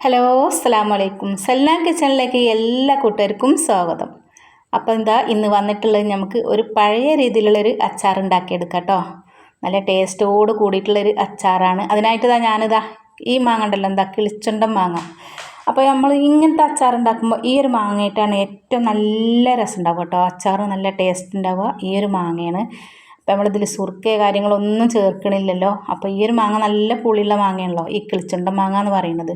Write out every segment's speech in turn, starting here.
Hello അസ്സാം വലൈക്കും സല്ലാം കിച്ചണിലേക്ക് എല്ലാ കൂട്ടുകാർക്കും സ്വാഗതം. അപ്പോൾ എന്താ ഇന്ന് വന്നിട്ടുള്ളത് നമുക്ക് ഒരു പഴയ രീതിയിലുള്ളൊരു അച്ചാർ ഉണ്ടാക്കിയെടുക്കാം കേട്ടോ. നല്ല ടേസ്റ്റോട് കൂടിയിട്ടുള്ളൊരു അച്ചാറാണ്. അതിനായിട്ട് ഇതാ ഞാനിതാ ഈ മാങ്ങ ഉണ്ടല്ലോ എന്താ കിളിച്ചുണ്ടൻ മാങ്ങ. അപ്പോൾ നമ്മൾ ഇങ്ങനത്തെ അച്ചാർ ഉണ്ടാക്കുമ്പോൾ ഈ ഒരു മാങ്ങയായിട്ടാണ് ഏറ്റവും നല്ല രസം ഉണ്ടാവുക കേട്ടോ. അച്ചാർ നല്ല ടേസ്റ്റ് ഉണ്ടാവുക ഈ ഒരു മാങ്ങയാണ്. അപ്പോൾ നമ്മളിതിൽ സുർക്കയോ കാര്യങ്ങളൊന്നും ചേർക്കണില്ലല്ലോ. അപ്പോൾ ഈ ഒരു മാങ്ങ നല്ല പുളിയുള്ള മാങ്ങയാണല്ലോ ഈ കിളിച്ചുണ്ടൻ മാങ്ങ എന്ന് പറയുന്നത്.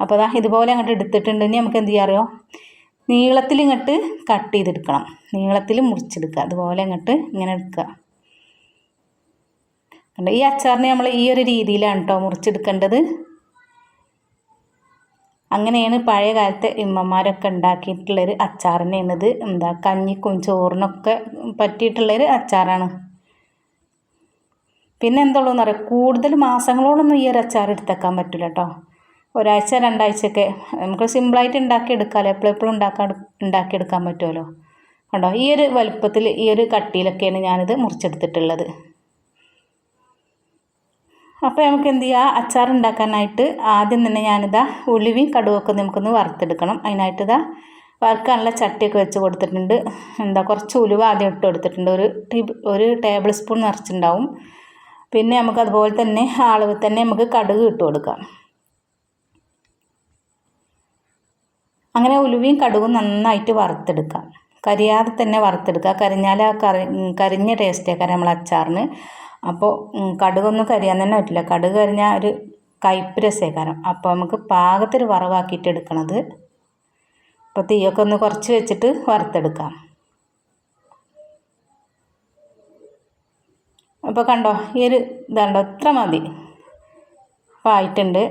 അപ്പോൾ അതാ ഇതുപോലെ അങ്ങോട്ട് എടുത്തിട്ടുണ്ടെങ്കിൽ നമുക്ക് എന്ത് ചെയ്യാറിയോ? നീളത്തിൽ ഇങ്ങോട്ട് കട്ട് ചെയ്തെടുക്കണം. നീളത്തിൽ മുറിച്ചെടുക്കുക. അതുപോലെ അങ്ങോട്ട് ഇങ്ങനെ എടുക്കുക. കണ്ടോ? ഈ അച്ചാറിനെ നമ്മൾ ഈ ഒരു രീതിയിലാണ് കേട്ടോ മുറിച്ചെടുക്കേണ്ടത്. അങ്ങനെയാണ് പഴയ കാലത്തെ ഇമ്മമാരൊക്കെ ഉണ്ടാക്കിയിട്ടുള്ളൊരു അച്ചാറിനെയാണിത് എന്താ കഞ്ഞിക്കും ചോറിനൊക്കെ പറ്റിയിട്ടുള്ളൊരു അച്ചാറാണ്. പിന്നെ എന്തുള്ളൂന്ന് പറയാം കൂടുതൽ മാസങ്ങളോടൊന്നും ഈ ഒരു അച്ചാർ എടുത്തേക്കാൻ പറ്റില്ല കേട്ടോ ഒരാഴ്ച രണ്ടാഴ്ചയൊക്കെ നമുക്ക് സിമ്പിളായിട്ട് ഉണ്ടാക്കിയെടുക്കാമല്ലോ എപ്പോഴെപ്പോഴും ഉണ്ടാക്കാൻ ഉണ്ടാക്കിയെടുക്കാൻ പറ്റുമല്ലോ. കണ്ടോ? ഈ ഒരു വലുപ്പത്തിൽ ഈ ഒരു കട്ടിയിലൊക്കെയാണ് ഞാനിത് മുറിച്ചെടുത്തിട്ടുള്ളത്. അപ്പോൾ നമുക്ക് എന്ത് ചെയ്യുക അച്ചാർ ഉണ്ടാക്കാനായിട്ട് ആദ്യം തന്നെ ഞാനിതാ ഉലുവയും കടുവൊക്കെ നമുക്കൊന്ന് വറുത്തെടുക്കണം. അതിനായിട്ട് ഇതാ വറുക്കാനുള്ള ചട്ടിയൊക്കെ വെച്ച് കൊടുത്തിട്ടുണ്ട്. എന്താ കുറച്ച് ഉലുവ ആദ്യം ഇട്ട് കൊടുത്തിട്ടുണ്ട്. ഒരു ഒരു ടേബിൾ സ്പൂൺ നിറച്ചിട്ടുണ്ടാവും പിന്നെ നമുക്ക് അതുപോലെ തന്നെ അളവ് തന്നെ നമുക്ക് കടുക് ഇട്ട് കൊടുക്കാം. അങ്ങനെ ഉലുവയും കടുകും നന്നായിട്ട് വറുത്തെടുക്കാം. കരിയാതെ തന്നെ വറുത്തെടുക്കുക. കരിഞ്ഞാൽ ആ കറി കരിഞ്ഞ ടേസ്റ്റേക്കാരം നമ്മൾ അച്ചാറിന്. അപ്പോൾ കടുകൊന്നും കരിയാൻ തന്നെ പറ്റില്ല. കടുക് കരിഞ്ഞാൽ ഒരു കയ്പ്പ് രസേക്കാരം. അപ്പോൾ നമുക്ക് പാകത്തിൽ വറവാക്കിയിട്ട് എടുക്കണത്. അപ്പോൾ തീയൊക്കെ ഒന്ന് കുറച്ച് വെച്ചിട്ട് വറുത്തെടുക്കാം. അപ്പോൾ കണ്ടോ ഈ ഒരു ഇതാണ്ടോ ഇത്ര മതി. അപ്പോൾ ആയിട്ടുണ്ട്.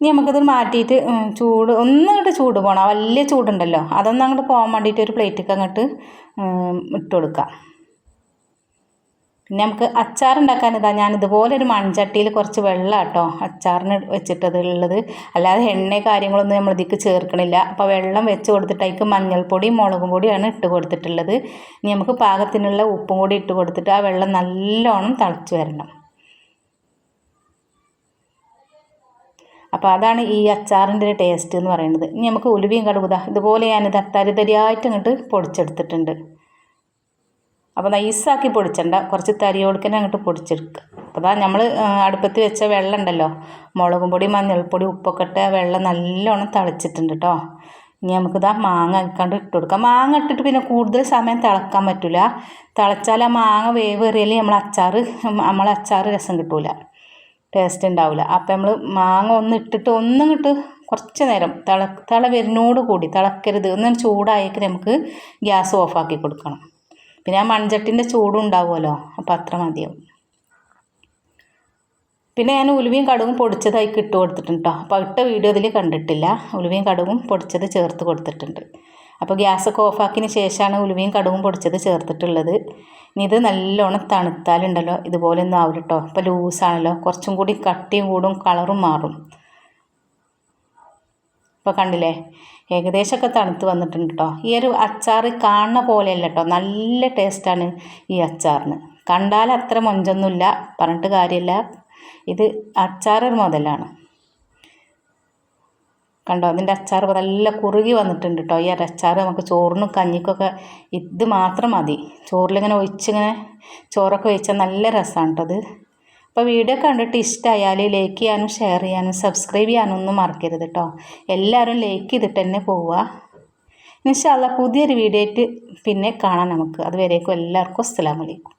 ഇനി നമുക്കിത് മാറ്റിയിട്ട് ചൂട് ഒന്നും അങ്ങോട്ട് ചൂട് പോകണം വലിയ ചൂടുണ്ടല്ലോ. അതൊന്നും അങ്ങോട്ട് പോകാൻ വേണ്ടിയിട്ട് ഒരു പ്ലേറ്റിലേക്ക് അങ്ങോട്ട് ഇട്ട് കൊടുക്കാം. പിന്നെ നമുക്ക് അച്ചാർ ഉണ്ടാക്കാൻ ഇതാ ഞാൻ ഇതുപോലെ ഒരു മൺചട്ടിയിൽ കുറച്ച് വെള്ളം കേട്ടോ അച്ചാറിന് വെച്ചിട്ടത് ഉള്ളത് അല്ലാതെ എണ്ണ കാര്യങ്ങളൊന്നും നമ്മൾ ഇതിക്ക് ചേർക്കണില്ല. അപ്പോൾ വെള്ളം വെച്ച് കൊടുത്തിട്ട് അതിക്ക് മഞ്ഞൾപ്പൊടിയും മുളകും പൊടിയാണ് ഇട്ട് കൊടുത്തിട്ടുള്ളത്. ഇനി നമുക്ക് പാകത്തിനുള്ള ഉപ്പും കൂടി ഇട്ട് കൊടുത്തിട്ട് ആ വെള്ളം നല്ലോണം തിളച്ച് വരണം. അപ്പോൾ അതാണ് ഈ അച്ചാറിന്റെ ഒരു ടേസ്റ്റ് എന്ന് പറയുന്നത്. ഇനി നമുക്ക് ഉലുവയും കടുകുത ഇതുപോലെ ഞാനിത് തരിതരിയായിട്ട് അങ്ങോട്ട് പൊടിച്ചെടുത്തിട്ടുണ്ട്. അപ്പോൾ നൈസാക്കി പൊടിച്ചണ്ട കുറച്ച് തരിയോടുക്കനെ അങ്ങോട്ട് പൊടിച്ചെടുക്കുക. അപ്പോൾ അതാ നമ്മൾ അടുപ്പത്ത് വെച്ച വെള്ളം ഉണ്ടല്ലോ മുളകും പൊടി മഞ്ഞൾപ്പൊടി ഉപ്പൊക്കെ ഇട്ട വെള്ളം നല്ലോണം തിളച്ചിട്ടുണ്ട് കേട്ടോ ഇനി നമുക്കിതാ മാങ്ങ കണ്ട് ഇട്ട് കൊടുക്കാം. മാങ്ങ ഇട്ടിട്ട് പിന്നെ കൂടുതൽ സമയം തിളക്കാൻ പറ്റില്ല തിളച്ചാൽ ആ മാങ്ങ വേവേറിയാൽ നമ്മൾ അച്ചാറ് നമ്മൾ അച്ചാർ രസം കിട്ടില്ല ടേസ്റ്റ് ഉണ്ടാവില്ല അപ്പം നമ്മൾ മാങ്ങ ഒന്ന് ഇട്ടിട്ട് ഒന്നും ഇട്ട് കുറച്ച് നേരം തിള തിള വരുന്നോട് കൂടി തിളക്കരുത്. ഒന്ന് ചൂടായേക്ക് നമുക്ക് ഗ്യാസ് ഓഫാക്കി കൊടുക്കണം. പിന്നെ ആ മൺചട്ടിന്റെ ചൂടും ഉണ്ടാവുമല്ലോ അപ്പം അത്ര മതിയാവും. പിന്നെ ഞാൻ ഉലുവയും കടുകും പൊടിച്ചതായി ഇട്ട് കൊടുത്തിട്ടുണ്ട് കേട്ടോ അപ്പോൾ ഇട്ട വീഡിയോ ഇതിൽ കണ്ടിട്ടില്ല. ഉലുവയും കടുകും പൊടിച്ചത് ചേർത്ത് കൊടുത്തിട്ടുണ്ട്. അപ്പോൾ ഗ്യാസൊക്കെ ഓഫാക്കിയതിന് ശേഷമാണ് ഉലുവയും കടുകും പൊടിച്ചത് ചേർത്തിട്ടുള്ളത്. ഇനി ഇത് നല്ലോണം തണുത്താലുണ്ടല്ലോ ഇതുപോലെ ഒന്നും ആവില്ല കേട്ടോ ഇപ്പോൾ ലൂസാണല്ലോ കുറച്ചും കൂടി കട്ടിയും കൂടും കളറും മാറും. ഇപ്പോൾ കണ്ടില്ലേ ഏകദേശമൊക്കെ തണുത്ത് വന്നിട്ടുണ്ട് കേട്ടോ ഈ ഒരു അച്ചാർ കാണുന്ന പോലെയല്ല കേട്ടോ നല്ല ടേസ്റ്റാണ് ഈ അച്ചാറിന്. കണ്ടാൽ അത്ര മൊഞ്ചൊന്നുമില്ല പറഞ്ഞിട്ട് കാര്യമില്ല. ഇത് അച്ചാർ മുതലാണ്. കണ്ടോ? അതിന്റെ അച്ചാർ നല്ല കുറുകി വന്നിട്ടുണ്ട് കേട്ടോ ഈ അച്ചാർ നമുക്ക് ചോറിനും കഞ്ഞിക്കൊക്കെ ഇത് മാത്രം മതി. ചോറിലിങ്ങനെ ഒഴിച്ചിങ്ങനെ ചോറൊക്കെ ഒഴിച്ചാൽ നല്ല രസമാണ് കേട്ടോ അത്. അപ്പോൾ വീഡിയോ കണ്ടിട്ട് ഇഷ്ടമായാൽ ലൈക്ക് ചെയ്യാനും ഷെയർ ചെയ്യാനും സബ്സ്ക്രൈബ് ചെയ്യാനും ഒന്നും മറക്കരുത് കേട്ടോ എല്ലാവരും ലൈക്ക് ചെയ്തിട്ട് തന്നെ പോവുക. ഇൻഷാല്ല പുതിയൊരു വീഡിയോ ആയിട്ട് പിന്നെ കാണാം നമുക്ക്. അതുവരേക്കും എല്ലാവർക്കും അസ്സലാമലൈക്കും